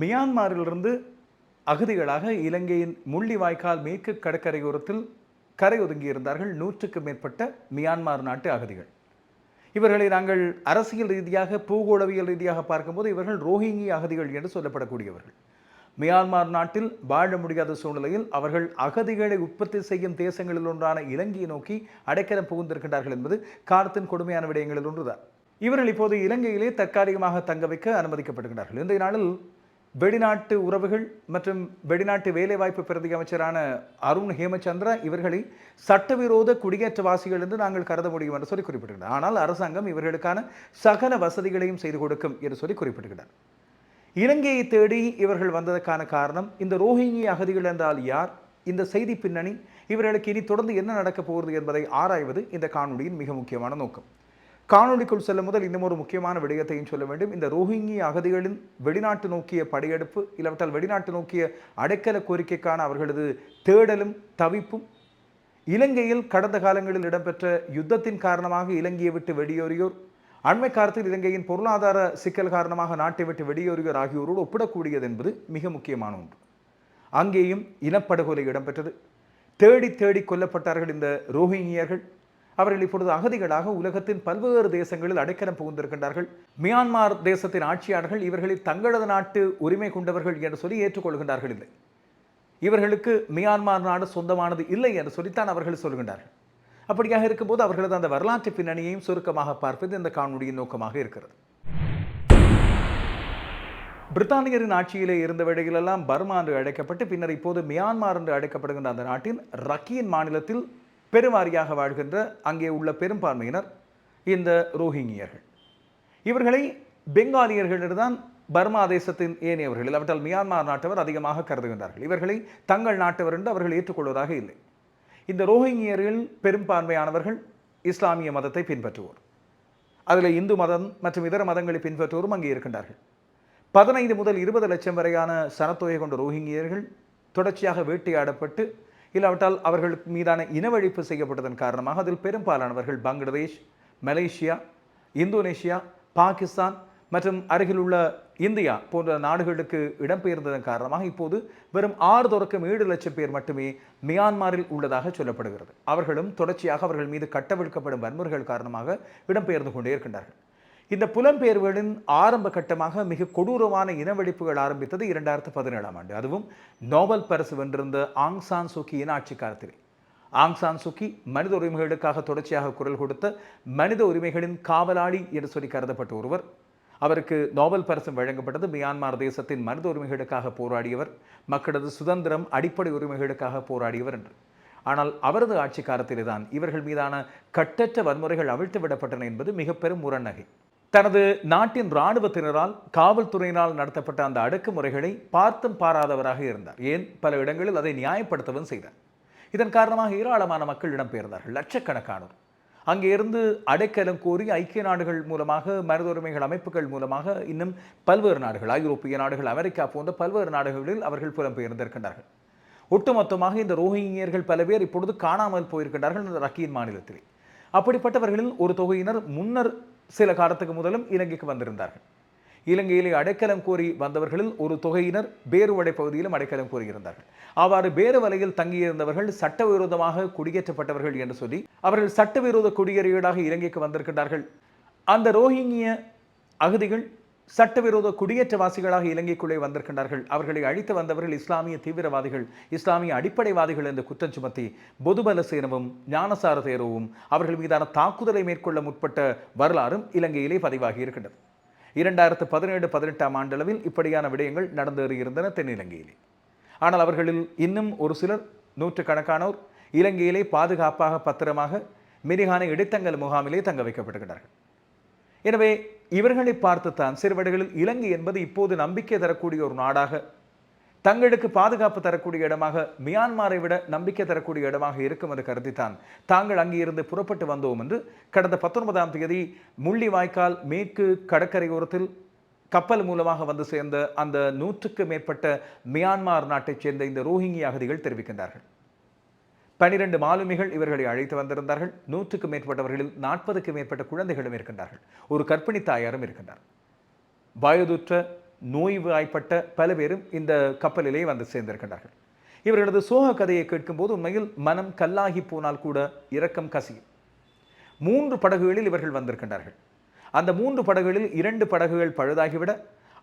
மியான்மாரிலிருந்து அகதிகளாக இலங்கையின் முள்ளிவாய்க்கால் மேற்கு கடற்கரையோரத்தில் கரை ஒதுங்கியிருந்தார்கள் நூற்றுக்கு மேற்பட்ட மியான்மார் நாட்டு அகதிகள். இவர்களை நாங்கள் அரசியல் ரீதியாக பூகோளவியல் ரீதியாக பார்க்கும்போது இவர்கள் ரோஹிங்கி அகதிகள் என்று சொல்லப்படக்கூடியவர்கள். மியான்மார் நாட்டில் வாழ முடியாத சூழ்நிலையில் அவர்கள் அகதிகளை உற்பத்தி செய்யும் தேசங்களில் ஒன்றான இலங்கையை நோக்கி அடைக்கலம் புகுந்திருக்கின்றார்கள் என்பது காலத்தின் கொடுமையான விடயங்களில் ஒன்றுதான். இவர்கள் இப்போது இலங்கையிலே தற்காலிகமாக தங்க வைக்க அனுமதிக்கப்படுகிறார்கள் இன்றைய நாளில் வெளிநாட்டு உறவுகள் மற்றும் வெளிநாட்டு வேலைவாய்ப்பு பிரதி அமைச்சரான அருண் ஹேமச்சந்திரா இவர்களை சட்டவிரோத குடியேற்றவாசிகள் என்று நாங்கள் கருத முடியும் என்று சொல்லி குறிப்பிட்டிருக்கிறார். ஆனால் அரசாங்கம் இவர்களுக்கான சகல வசதிகளையும் செய்து கொடுக்கும் என்று சொல்லி குறிப்பிட்டிருக்கிறார். இலங்கையை தேடி இவர்கள் வந்ததற்கான காரணம் இந்த ரோஹிங்கி அகதிகள் என்றால் யார்? இந்த செய்தி பின்னணி இவர்களுக்கு இனி தொடர்ந்து என்ன நடக்கப் போகிறது என்பதை ஆராய்வது இந்த காணொலியின் மிக முக்கியமான நோக்கம். காணொளிக்குள் செல்லும் முதல் இன்னும் ஒரு முக்கியமான விடயத்தையும் சொல்ல வேண்டும். இந்த ரோஹிங்கி அகதிகளின் வெளிநாட்டு நோக்கிய படையெடுப்பு இல்லாவிட்டால் வெளிநாட்டு நோக்கிய அடைக்கல கோரிக்கைக்கான அவர்களது தேடலும் தவிப்பும் இலங்கையில் கடந்த காலங்களில் இடம்பெற்ற யுத்தத்தின் காரணமாக இலங்கையை விட்டு வெளியேறியோர் அண்மை காலத்தில் இலங்கையின் பொருளாதார சிக்கல் காரணமாக நாட்டை விட்டு வெளியேறியோர் ஆகியோரோடு ஒப்பிடக்கூடியது என்பது மிக முக்கியமான ஒன்று. அங்கேயும் இனப்படுகொலை இடம்பெற்றது. தேடி தேடி கொல்லப்பட்டார்கள் இந்த ரோஹிங்கியர்கள். அவர்கள் இப்பொழுது அகதிகளாக உலகத்தின் பல்வேறு தேசங்களில் அடைக்கலம் புகுந்திருக்கின்றார்கள். மியான்மார் தேசத்தின் ஆட்சியாளர்கள் இவர்களை தங்களது நாட்டு உரிமை கொண்டவர்கள் என்று சொல்லி ஏற்றுக்கொள்கின்றார்கள் இல்லை. இவர்களுக்கு மியான்மார் நாடு சொந்தமானது இல்லை என்று சொல்லித்தான் அவர்கள் சொல்கின்றார்கள். அப்படியாக இருக்கும்போது அவர்களது அந்த வரலாற்று பின்னணியையும் சுருக்கமாக பார்ப்பது இந்த காணொலியின் நோக்கமாக இருக்கிறது. பிரித்தானியரின் ஆட்சியிலே இருந்த வேளையிலெல்லாம் பர்மா என்று அழைக்கப்பட்டு பின்னர் இப்போது மியான்மார் என்று அழைக்கப்படுகின்ற அந்த நாட்டின் ரக்கியின் மாநிலத்தில் பெருவாரியாக வாழ்கின்ற அங்கே உள்ள பெரும்பான்மையினர் இந்த ரோஹிங்கியர்கள். இவர்களை பெங்காலியர்களிடம் பர்மா தேசத்தின் ஏனையவர்கள் இல்லாவிட்டால் மியான்மார் நாட்டவர் அதிகமாக கருதுகின்றார்கள். இவர்களை தங்கள் நாட்டவர் என்று அவர்கள் ஏற்றுக்கொள்வதாக இல்லை. இந்த ரோஹிங்கியர்கள் பெரும்பான்மையானவர்கள் இஸ்லாமிய மதத்தை பின்பற்றுவோர். அதில் இந்து மதம் மற்றும் இதர மதங்களை பின்பற்றுவோரும் அங்கே இருக்கின்றார்கள். பதினைந்து முதல் இருபது லட்சம் வரையான சனத்தொகை கொண்ட ரோஹிங்கியர்கள் தொடர்ச்சியாக வேட்டையாடப்பட்டு இல்லாவிட்டால் அவர்கள் மீதான இனவழிப்பு செய்யப்பட்டதன் காரணமாக அதில் பெரும்பாலானவர்கள் பங்களாதேஷ் மலேசியா இந்தோனேஷியா பாகிஸ்தான் மற்றும் அருகிலுள்ள இந்தியா போன்ற நாடுகளுக்கு இடம்பெயர்ந்ததன் காரணமாக இப்போது வெறும் ஆறு தொடக்கம் ஏழு லட்சம் பேர் மட்டுமே மியான்மரில் உள்ளதாக சொல்லப்படுகிறது. அவர்களும் தொடர்ச்சியாக அவர்கள் மீது கட்டவிழ்க்கப்படும் வன்முறைகள் காரணமாக இடம்பெயர்ந்து கொண்டே இருக்கின்றார்கள். இந்த புலம்பெயர்வுகளின் ஆரம்ப கட்டமாக மிக கொடூரமான இனவெடிப்புகள் ஆரம்பித்தது இரண்டாயிரத்து பதினேழாம் ஆண்டு. அதுவும் நோபல் பரிசு வென்றிருந்த ஆங் சான் சூக்கியின் ஆட்சி காலத்திலே. ஆங் சான் மனித உரிமைகளுக்காக தொடர்ச்சியாக குரல் கொடுத்த மனித உரிமைகளின் காவலாளி என்று சொல்லி கருதப்பட்ட ஒருவர். அவருக்கு நோபல் பரிசு வழங்கப்பட்டது மியான்மர் தேசத்தின் மனித உரிமைகளுக்காக போராடியவர் மக்களது சுதந்திரம் அடிப்படை உரிமைகளுக்காக போராடியவர் என்று. ஆனால் அவரது ஆட்சி காலத்திலே தான் இவர்கள் மீதான கட்டற்ற வன்முறைகள் அவிழ்த்து விடப்பட்டன என்பது மிக பெரும் முரண்நகை தனது நாட்டின் இராணுவத்தினரால் காவல்துறையினால் நடத்தப்பட்ட அந்த அடக்குமுறைகளை பார்த்தும் பாராதவராக இருந்தார். ஏன்? பல இடங்களில் அதை நியாயப்படுத்தவும் செய்தார். இதன் காரணமாக ஏராளமான மக்கள் இடம்பெயர்ந்தார்கள். லட்சக்கணக்கானோர். அங்கே இருந்து அடைக்கலம் கோரி ஐக்கிய நாடுகள் மூலமாக மனித உரிமைகள் அமைப்புகள் மூலமாக இன்னும் பல்வேறு நாடுகள் ஐரோப்பிய நாடுகள் அமெரிக்கா போன்ற பல்வேறு நாடுகளில் அவர்கள் புலம்பெயர்ந்திருக்கின்றார்கள். ஒட்டுமொத்தமாக இந்த ரோஹிங்கியர்கள் பல பேர் இப்பொழுது காணாமல் போயிருக்கின்றார்கள் இந்த ரக்கியின் மாநிலத்திலே. அப்படிப்பட்டவர்களில் ஒரு தொகையினர் முன்னர் சில காலத்துக்கு முதலும் இலங்கைக்கு வந்திருந்தார்கள். இலங்கையிலே அடைக்கலம் கோரி வந்தவர்களில் ஒரு தொகையினர் பேருவடை பகுதியிலும் அடைக்கலம் கோரியிருந்தார்கள். அவ்வாறு பேருவலையில் தங்கியிருந்தவர்கள் சட்டவிரோதமாக குடியேற்றப்பட்டவர்கள் என்று சொல்லி அவர்கள் சட்டவிரோத குடியேறியீடாக இலங்கைக்கு வந்திருக்கின்றார்கள். அந்த ரோஹிங்கிய அகதிகள் சட்டவிரோத குடியேற்றவாசிகளாக இலங்கைக்குள்ளே வந்திருக்கின்றார்கள். அவர்களை அழித்து வந்தவர்கள் இஸ்லாமிய தீவிரவாதிகள் இஸ்லாமிய அடிப்படைவாதிகள் என்று குற்றம் சுமத்தி பொதுபல சேனவும் ஞானசார சேரவும் அவர்கள் மீதான தாக்குதலை மேற்கொள்ள முற்பட்ட வரலாறும் இலங்கையிலே பதிவாகி இருக்கின்றது. இரண்டாயிரத்து பதினேழு பதினெட்டாம் ஆண்டளவில் இப்படியான விடயங்கள் நடந்தேறியிருந்தன தென்னிலங்கையிலே. ஆனால் அவர்களில் இன்னும் ஒரு சிலர் நூற்றுக்கணக்கானோர் இலங்கையிலே பாதுகாப்பாக பத்திரமாக மிரிகான இடைத்தங்கல் முகாமிலே தங்க வைக்கப்படுகிறார்கள் எனவே இவர்களை பார்த்துத்தான் சிறுவடைகளில் இலங்கை என்பது இப்போது நம்பிக்கை தரக்கூடிய ஒரு நாடாக தங்களுக்கு பாதுகாப்பு தரக்கூடிய இடமாக மியான்மாரை விட நம்பிக்கை தரக்கூடிய இடமாக இருக்கும் என்று கருதித்தான். தாங்கள் அங்கிருந்து புறப்பட்டு வந்தோம் என்று கடந்த பத்தொன்பதாம் தேதி முள்ளிவாய்க்கால் மேற்கு கடற்கரையோரத்தில் கப்பல் மூலமாக வந்து சேர்ந்த அந்த நூற்றுக்கு மேற்பட்ட மியான்மார் நாட்டைச் சேர்ந்த இந்த ரோஹிங்கி அகதிகள் தெரிவிக்கின்றார்கள். பனிரெண்டு மாலுமிகள் இவர்களை அழைத்து வந்திருந்தார்கள். நூற்றுக்கு மேற்பட்டவர்களில் நாற்பதுக்கு மேற்பட்ட குழந்தைகளும் இருக்கின்றார்கள். ஒரு கற்பிணி தாயாரும் இருக்கின்றார். வயதுற்ற நோய்வாய்ப்பட்ட பல பேரும் இந்த கப்பலிலே வந்து சேர்ந்திருக்கின்றார்கள். இவர்களது சோக கதையை கேட்கும்போது உண்மையில் மனம் கல்லாகி போனால் கூட இரக்கம் கசியும். மூன்று படகுகளில் இவர்கள் வந்திருக்கின்றார்கள். அந்த மூன்று படகுகளில் இரண்டு படகுகள் பழுதாகிவிட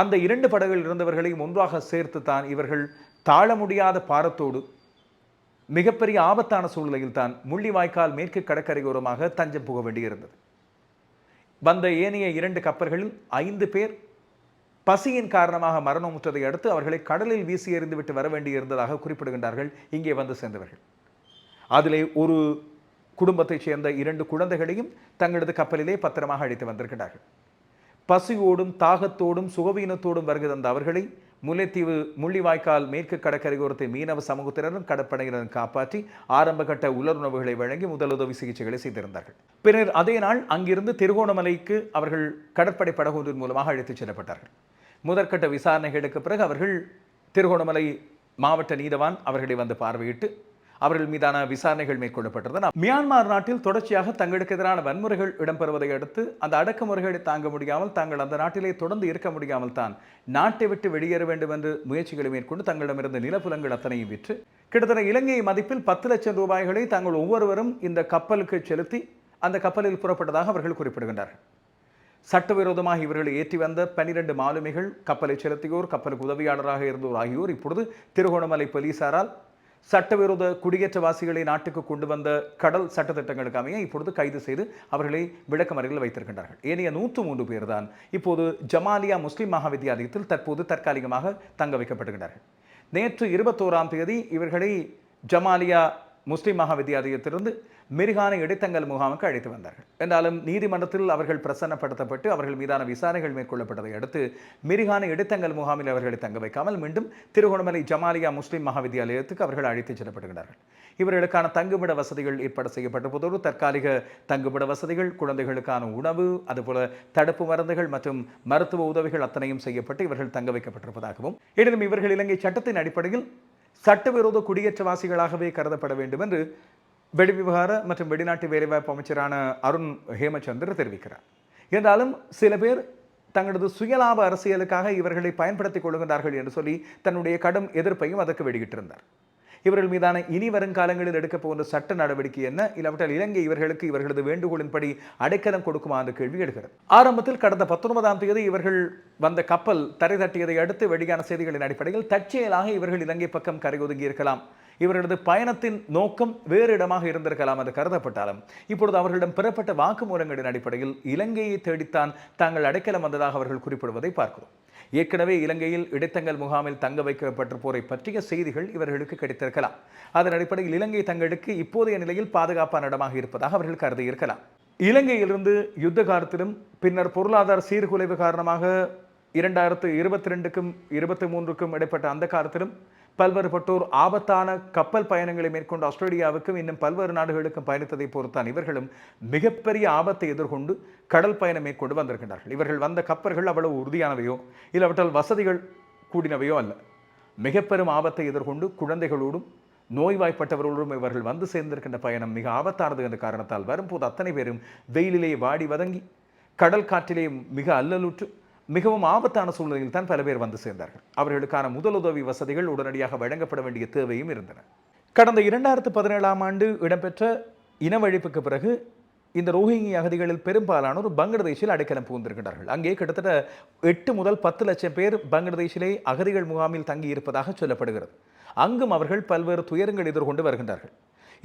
அந்த இரண்டு படகுகளில் இருந்தவர்களையும் ஒன்றாக சேர்த்து தான் இவர்கள் தாழ முடியாத பாரத்தோடு மிகப்பெரிய ஆபத்தான சூழ்நிலையில் தான் முள்ளிவாய்க்கால் மேற்கு கடற்கரையோரமாக தஞ்சம் புக வேண்டியிருந்தது. வந்த ஏனைய இரண்டு கப்பல்களில் ஐந்து பேர் பசியின் காரணமாக மரணமுற்றதை அடுத்து அவர்களை கடலில் வீசி எறிந்துவிட்டு வர வேண்டியிருந்ததாக குறிப்பிடுகின்றார்கள். இங்கே வந்து சேர்ந்தவர்கள். அதிலே ஒரு குடும்பத்தைச் சேர்ந்த இரண்டு குழந்தைகளையும் தங்களது கப்பலிலே பத்திரமாக அழைத்து வந்திருக்கிறார்கள் பசியோடும் தாகத்தோடும் சுகவீனத்தோடும் வருகை தந்த அவர்களை முல்லைத்தீவு முள்ளிவாய்க்கால் மேற்கு கடற்கரையோரத்தை மீனவ சமூகத்தினரும் கடற்படையினரும் காப்பாற்றி ஆரம்பகட்ட உலருணவுகளை வழங்கி முதலுதவி சிகிச்சைகளை செய்திருந்தார்கள். பின்னர் அதே நாள் அங்கிருந்து திருகோணமலைக்கு அவர்கள் கடற்படை படகு ஒன்றின் மூலமாக அழைத்துச் செல்லப்பட்டார்கள். முதற்கட்ட விசாரணைகளுக்கு பிறகு அவர்கள் திருகோணமலை மாவட்ட நீதவான் அவர்களை வந்து பார்வையிட்டு அவர்கள் மீதான விசாரணைகள் மேற்கொள்ளப்பட்டிருந்தன மியான்மர் நாட்டில் தொடர்ச்சியாக தங்களுக்கு எதிரான வன்முறைகள் இடம்பெறுவதை அடுத்து அந்த அடக்குமுறைகளை தாங்க முடியாமல் தாங்கள் அந்த நாட்டிலே தொடர்ந்து இருக்க முடியாமல் தான் நாட்டை விட்டு வெளியேற வேண்டும் என்று முயற்சிகளை மேற்கொண்டு தங்களிடமிருந்த நிலப்புலங்கள் அத்தனையும் விற்று கிட்டத்தட்ட இலங்கை மதிப்பில் பத்து லட்சம் ரூபாய்களை தாங்கள் ஒவ்வொருவரும் இந்த கப்பலுக்கு செலுத்தி அந்த கப்பலில் புறப்பட்டதாக அவர்கள் குறிப்பிடுகின்றார்கள் சட்டவிரோதமாக இவர்களை ஏற்றி வந்த பனிரெண்டு மாலுமிகள் கப்பலை செலுத்தியோர் கப்பலுக்கு உதவியாளராக இருந்தோர் ஆகியோர் இப்பொழுது திருகோணமலை போலீசாரால் சட்டவிரோத குடியேற்றவாசிகளை நாட்டுக்கு கொண்டு வந்த கடல் சட்டத்திட்டங்களுக்கு அமைய இப்பொழுது கைது செய்து அவர்களை விளக்கமறையில் வைத்திருக்கின்றார்கள். ஏனைய நூற்று மூன்று பேர் தான் இப்போது ஜமாலியா முஸ்லிம் மகா வித்தியாலயத்தில் தற்போது தற்காலிகமாக தங்க வைக்கப்படுகின்றார்கள் நேற்று இருபத்தோராம் தேதி இவர்களை ஜமாலியா முஸ்லிம் மகா வித்தியாலயத்திலிருந்து மிருகான இடைத்தங்கல் முகாமுக்கு அழைத்து வந்தார்கள். என்றாலும் நீதிமன்றத்தில் அவர்கள் பிரசன்னப்படுத்தப்பட்டு அவர்கள் மீதான விசாரணைகள் மேற்கொள்ளப்பட்டதை அடுத்து மிருகான இடைத்தங்கல் முகாமில் அவர்களை தங்க வைக்காமல் மீண்டும் திருகோணமலை ஜமாலியா முஸ்லிம் மகா வித்தியாலயத்துக்கு அவர்கள் அழைத்துச் செல்லப்படுகிறார்கள் இவர்களுக்கான தங்குமிட வசதிகள் ஏற்பாடு செய்யப்பட்ட தற்காலிக தங்குமிட வசதிகள் குழந்தைகளுக்கான உணவு அதுபோல தடுப்பு மருந்துகள் மற்றும் மருத்துவ உதவிகள் அத்தனையும் செய்யப்பட்டு இவர்கள் தங்க வைக்கப்பட்டிருப்பதாகவும் எனினும் இவர்கள் இலங்கை சட்டத்தின் அடிப்படையில் சட்டவிரோத குடியேற்றவாசிகளாகவே கருதப்பட வேண்டும் என்று வெளிவிவகார மற்றும் வெளிநாட்டு வேலைவாய்ப்பு அமைச்சரான அருண் ஹேமச்சந்தர் தெரிவிக்கிறார். என்றாலும் சில பேர் தங்களது சுயலாப அரசியலுக்காக இவர்களை பயன்படுத்திக் கொள்கின்றார்கள் என்று சொல்லி தன்னுடைய கடும் எதிர்ப்பையும் அதற்கு வெளியிட்டிருந்தார். இவர்கள் மீதான இனி வருங்காலங்களில் எடுக்கப் போகிற சட்ட நடவடிக்கை என்ன? இல்லாவிட்டால் இலங்கை இவர்களுக்கு இவர்களது வேண்டுகோளின்படி அடைக்கலம் கொடுக்குமா அந்த கேள்வி எழுகிறது. ஆரம்பத்தில் கடந்த பத்தொன்பதாம் தேதி இவர்கள் வந்த கப்பல் தரை தட்டியதை அடுத்து வெளியான செய்திகளின் அடிப்படையில் தற்செயலாக இவர்கள் இலங்கை பக்கம் கரை ஒதுங்கி இருக்கலாம் இவர்களது பயணத்தின் நோக்கம் வேறு இடமாக இருந்திருக்கலாம் என்று கருதப்பட்டாலும் இப்பொழுது அவர்களிடம் பெறப்பட்ட வாக்குமூலங்களின் அடிப்படையில் இலங்கையை தேடித்தான் தாங்கள் அடைக்கலம் வந்ததாக அவர்கள் குறிப்பிடுவதை பார்க்கிறோம். ஏற்கனவே இலங்கையில் இடைத்தங்கல் முகாமில் தங்க வைக்கப்பட்டிருப்போரை பற்றிய செய்திகள் இவர்களுக்கு கிடைத்திருக்கலாம். அதன் அடிப்படையில் இலங்கை தங்களுக்கு இப்போதைய நிலையில் பாதுகாப்பான இடமாக இருப்பதாக அவர்கள் கருதி இருக்கலாம் இலங்கையிலிருந்து யுத்த காலத்திலும் பின்னர் பொருளாதார சீர்குலைவு காரணமாக இரண்டாயிரத்து இருபத்தி ரெண்டுக்கும் இருபத்தி மூன்றுக்கும் இடைப்பட்ட அந்த காலத்திலும் பல்வேறுபட்டோர் ஆபத்தான கப்பல் பயணங்களை மேற்கொண்டு ஆஸ்திரேலியாவுக்கும் இன்னும் பல்வேறு நாடுகளுக்கும் பயணித்ததை பொறுத்தான் இவர்களும் மிகப்பெரிய ஆபத்தை எதிர்கொண்டு கடல் பயணம் மேற்கொண்டு வந்திருக்கின்றார்கள். இவர்கள் வந்த கப்பல்கள் அவ்வளவு உறுதியானவையோ இல்லாவிட்டால் வசதிகள் கூடினவையோ அல்ல. மிக பெரும் ஆபத்தை எதிர்கொண்டு குழந்தைகளோடும் நோய்வாய்ப்பட்டவர்களோடும் இவர்கள் வந்து சேர்ந்திருக்கின்ற பயணம் மிக ஆபத்தானது என்ற காரணத்தால் வரும்போது அத்தனை பேரும் வெயிலிலே வாடி வதங்கி கடல் காற்றிலே மிக அல்லலுற்று மிகவும் ஆபத்தான சூழ்நிலையில் தான் பல பேர் வந்து சேர்ந்தார்கள். அவர்களுக்கான முதலுதவி வசதிகள் உடனடியாக வழங்கப்பட வேண்டிய தேவையும் இருந்தன. கடந்த இரண்டாயிரத்து பதினேழாம் ஆண்டு இடம்பெற்ற இனவழிப்புக்கு பிறகு இந்த ரோஹிங்கி அகதிகளில் பெரும்பாலானோர் பங்களாதேஷில் அடைக்கலம் புகுந்திருக்கிறார்கள். அங்கே கிட்டத்தட்ட எட்டு முதல் பத்து லட்சம் பேர் பங்களாதேஷிலே அகதிகள் முகாமில் தங்கி இருப்பதாக சொல்லப்படுகிறது. அங்கும் அவர்கள் பல்வேறு துயரங்கள் எதிர்கொண்டு வருகின்றார்கள்.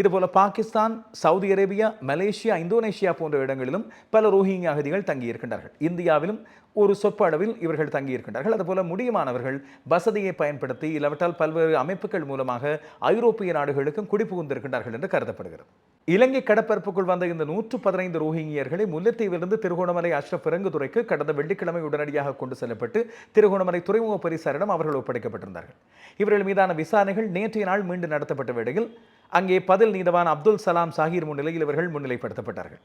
இதுபோல Pakistan Saudi Arabia Malaysia Indonesia போன்ற இடங்களிலும் பல ரோஹிங்கிய அகதிகள் தங்கியிருக்கின்றார்கள். இந்தியாவிலும் ஒரு சொற்பளவில் இவர்கள் தங்கியிருக்கின்றார்கள். அதுபோல முடியுமானவர்கள் வசதியை பயன்படுத்தி இல்லாவிட்டால் பல்வேறு அமைப்புகள் மூலமாக ஐரோப்பிய நாடுகளுக்கும் குடிபுகுந்திருக்கின்றார்கள் என்று கருதப்படுகிறது. இலங்கை கடற்பரப்புக்குள் வந்த இந்த நூற்று பதினைந்து ரோஹிங்கியர்களை முல்லைத்தீவிலிருந்து திருகோணமலை அஷ்ரப் இறங்குதுறைக்கு கடந்த வெள்ளிக்கிழமை உடனடியாக கொண்டு செல்லப்பட்டு திருகோணமலை துறைமுக பரிசாரிடம் அவர்கள் ஒப்படைக்கப்பட்டிருந்தார்கள். இவர்கள் மீதான விசாரணைகள் நேற்றைய நாள் மீண்டும் நடத்தப்பட்ட வேளையில் அங்கே பதில் நீதவான் அப்துல் சலாம் சாஹிர் முன்னிலையில் இவர்கள் முன்னிலைப்படுத்தப்பட்டார்கள்.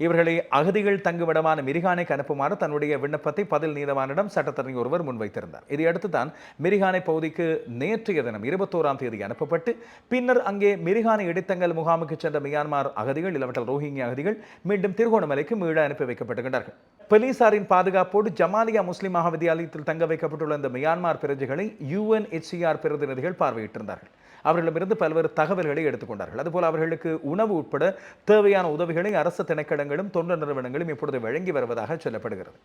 இவர்களை அகதிகள் தங்குமிடமான மிரிகானைக்கு அனுப்புமாறு தன்னுடைய விண்ணப்பத்தை பதில் நீதவானிடம் சட்டத்தரணி ஒருவர் முன்வைத்திருந்தார். இதையடுத்து தான் மிரிகானை பகுதிக்கு நேற்றைய தினம் இருபத்தோராம் தேதி அனுப்பப்பட்டு பின்னர் அங்கே மிரிகானை இடைத்தங்கல் முகாமுக்கு சென்ற மியான்மர் அகதிகள் இளவட்டல் ரோஹிங்கிய அகதிகள் மீண்டும் திருகோணமலைக்கு மீள அனுப்பி வைக்கப்படுகின்றார்கள் போலீசாரின் பாதுகாப்போடு ஜமாலியா முஸ்லிம் மகாவித்தியாலயத்தில் தங்க வைக்கப்பட்டுள்ள இந்த மியான்மர் பிரஜைகளை யுஎன்எச்சிஆர் பிரதிநிதிகள் பார்வையிட்டிருந்தார்கள். அவர்களிடமிருந்து பல்வேறு தகவல்களை எடுத்துக்கொண்டார்கள். அதுபோல் அவர்களுக்கு உணவு உட்பட தேவையான உதவிகளை அரசு திணைக்கடங்களும் தொண்டு நிறுவனங்களும் இப்பொழுது வழங்கி வருவதாக சொல்லப்படுகிறது.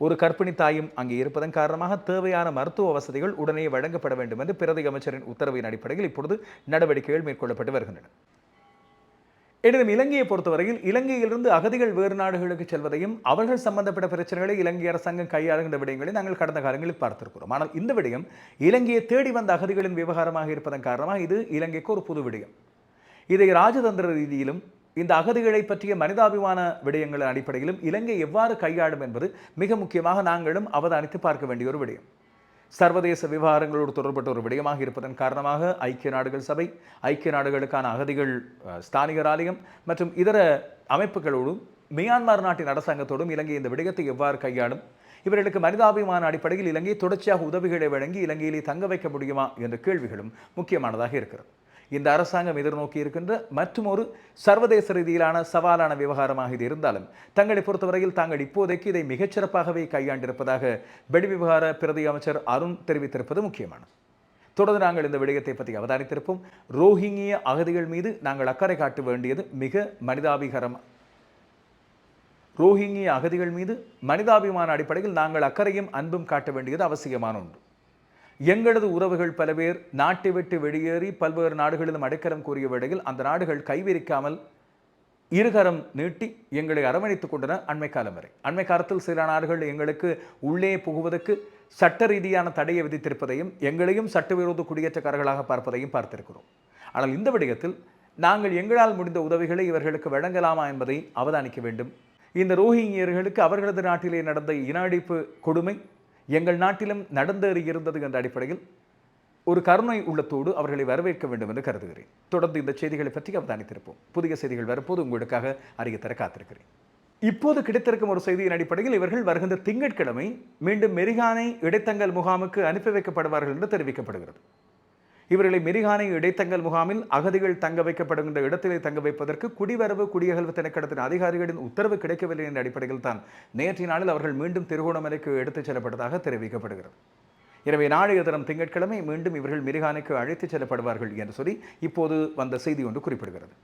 ஒரு கர்ப்பிணி தாயும் அங்கே இருப்பதன் காரணமாக தேவையான மருத்துவ வசதிகள் உடனே வழங்கப்பட வேண்டும் என்று பிரதி அமைச்சரின் உத்தரவின் அடிப்படையில் இப்பொழுது நடவடிக்கைகள் மேற்கொள்ளப்பட்டு வருகின்றன. எனினும் இலங்கையை பொறுத்தவரையில் இலங்கையிலிருந்து அகதிகள் வேறு நாடுகளுக்கு செல்வதையும் அவர்கள் சம்பந்தப்பட்ட பிரச்சனைகளை இலங்கை அரசாங்கம் கையாளுகின்ற விடயங்களை நாங்கள் கடந்த காலங்களில் பார்த்திருக்கிறோம். ஆனால் இந்த விடயம் இலங்கையை தேடி வந்த அகதிகளின் விவகாரமாக இருப்பதன் காரணமாக இது இலங்கைக்கு ஒரு புது விடயம். இதை ராஜதந்திர ரீதியிலும் இந்த அகதிகளை பற்றிய மனிதாபிமான விடயங்களின் அடிப்படையிலும் இலங்கை எவ்வாறு கையாளும் என்பது மிக முக்கியமாக நாங்களும் அவதானித்து பார்க்க வேண்டிய ஒரு விடயம். சர்வதேச விவகாரங்களோடு தொடர்பட்ட ஒரு விடயமாக இருப்பதன் காரணமாக ஐக்கிய நாடுகள் சபை ஐக்கிய நாடுகளுக்கான அகதிகள் ஸ்தானிகர் ஆலயம் மற்றும் இதர அமைப்புகளோடும் மியான்மர் நாட்டின் அரசாங்கத்தோடும் இலங்கை இந்த விடயத்தை எவ்வாறு கையாளும்? இவர்களுக்கு மனிதாபிமான அடிப்படையில் இலங்கை தொடர்ச்சியாக உதவிகளை வழங்கி இலங்கையிலே தங்க வைக்க முடியுமா? என்ற கேள்விகளும் முக்கியமானதாக இருக்கிறது. இந்த அரசாங்கம் எதிர்நோக்கி இருக்கின்ற மற்றும் ஒரு சர்வதேச ரீதியிலான சவாலான விவகாரமாக இது இருந்தாலும் தங்களை பொறுத்தவரையில் தாங்கள் இப்போதைக்கு இதை மிகச்சிறப்பாகவே கையாண்டிருப்பதாக வெளிவிவகார பிரதி அமைச்சர் அருண் தெரிவித்திருப்பது முக்கியமானது. தொடர்ந்து நாங்கள் இந்த விடயத்தை பற்றி அவதானித்திருப்போம். ரோஹிங்கிய அகதிகள் மீது நாங்கள் அக்கறை காட்ட வேண்டியது மிக மனிதாபிகரம். ரோஹிங்கிய அகதிகள் மீது மனிதாபிமான அடிப்படையில் நாங்கள் அக்கறையும் அன்பும் காட்ட வேண்டியது அவசியமான ஒன்று. எங்களது உறவுகள் பல பேர் நாட்டை விட்டு வெளியேறி பல்வேறு நாடுகளிலும் அடைக்கலம் கூறிய வேளையில் அந்த நாடுகள் கைவிரிக்காமல் இருகரம் நீட்டி எங்களை அரவணைத்துக் கொண்டன அண்மை காலம் வரை. அண்மை காலத்தில் சில நாடுகள் எங்களுக்கு உள்ளே புகுவதற்கு சட்ட ரீதியான தடையை விதித்திருப்பதையும் எங்களையும் சட்டவிரோத குடியேற்றக்காரர்களாக பார்ப்பதையும் பார்த்திருக்கிறோம். ஆனால் இந்த விடயத்தில் நாங்கள் எங்களால் முடிந்த உதவிகளை இவர்களுக்கு வழங்கலாமா என்பதை அவதானிக்க வேண்டும். இந்த ரோஹிங்கியர்களுக்கு அவர்களது நாட்டிலே நடந்த இன அழிப்பு கொடுமை எங்கள் நாட்டிலும் நடந்தேறி இருந்தது என்ற அடிப்படையில் ஒரு கருணை உள்ளத்தோடு அவர்களை வரவேற்க வேண்டும் என்று கருதுகிறேன். தொடர்ந்து இந்த செய்திகளை பற்றி அவதானித்திருப்போம். புதிய செய்திகள் வரப்போது உங்களுக்காக அறியத்தர காத்திருக்கிறேன். இப்போது கிடைத்திருக்கும் ஒரு செய்தியின் அடிப்படையில் இவர்கள் வருகின்ற திங்கட்கிழமை மீண்டும் மெரிகானை இடைத்தங்கல் முகாமுக்கு அனுப்பி வைக்கப்படுவார்கள் என்று தெரிவிக்கப்படுகிறது. இவர்களை மெரிகானை இடைத்தங்கல் முகாமில் அகதிகள் தங்க வைக்கப்படுகின்ற இடத்திலே தங்க வைப்பதற்கு குடிவரவு குடியகல்வு திணைக்களத்தின் அதிகாரிகளின் உத்தரவு கிடைக்கவில்லை என்ற அடிப்படையில் தான் நேற்றைய நாளில் அவர்கள் மீண்டும் திருகோணமலைக்கு எடுத்துச் செல்லப்பட்டதாக தெரிவிக்கப்படுகிறது. எனவே நாளைய தினம் திங்கட்கிழமை மீண்டும் இவர்கள் மிரிகானைக்கு அழைத்துச் செல்லப்படுவார்கள் என்று சொல்லி இப்போது வந்த செய்தி ஒன்று குறிப்பிடுகிறது.